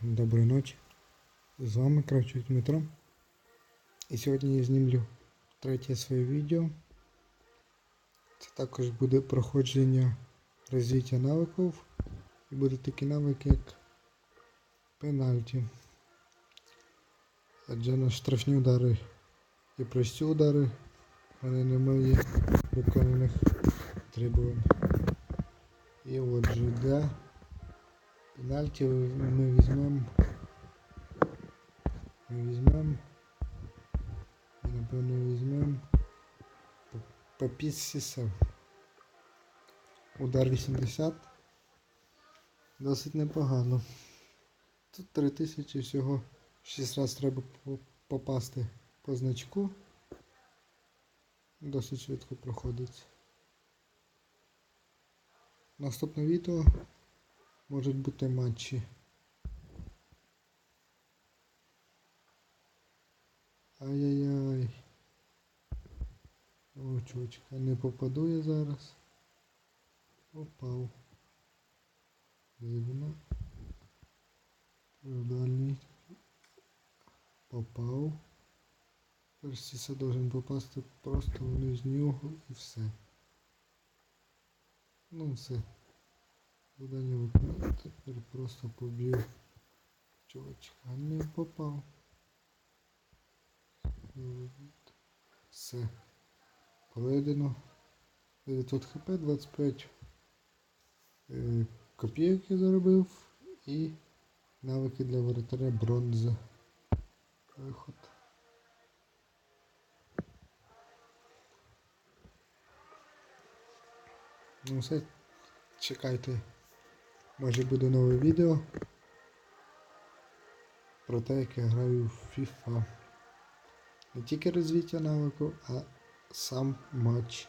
Всім доброї ночі. З вами Кравчук Дмитро. І сьогодні я знімлю третє своє відео. Це також буде проходження розвиття навиків. І будуть такі навики, як пенальті. Адже на штрафні удари і прості удари вони не мої виконаних требувань. І отже, для пенальті ми візьмемо. Ми візьмемо. І напевно візьмемо Папіс Сісев. Удар 80. Досить непогано. Тут 3000 всього 6 разів треба попасти по значку. Досить швидко проходить. Наступне відео можуть бути матчі. Ай-яй-яй. О, чучка, не попаду я зараз. Попав. Дивно. Дальній. Попав. Персіса должен попасти просто вниз нього і все. Ну все. Задання виконано. Тепер просто поб'ю чувачка. Не попав. Все. Проведено. 900 хп, 25 е, копійок заробив і навики для воротаря бронза. Виход. Ну все, чекайте. Може буде нове відео про те, як я граю в FIFA. Не тільки розвиття навику, а сам матч.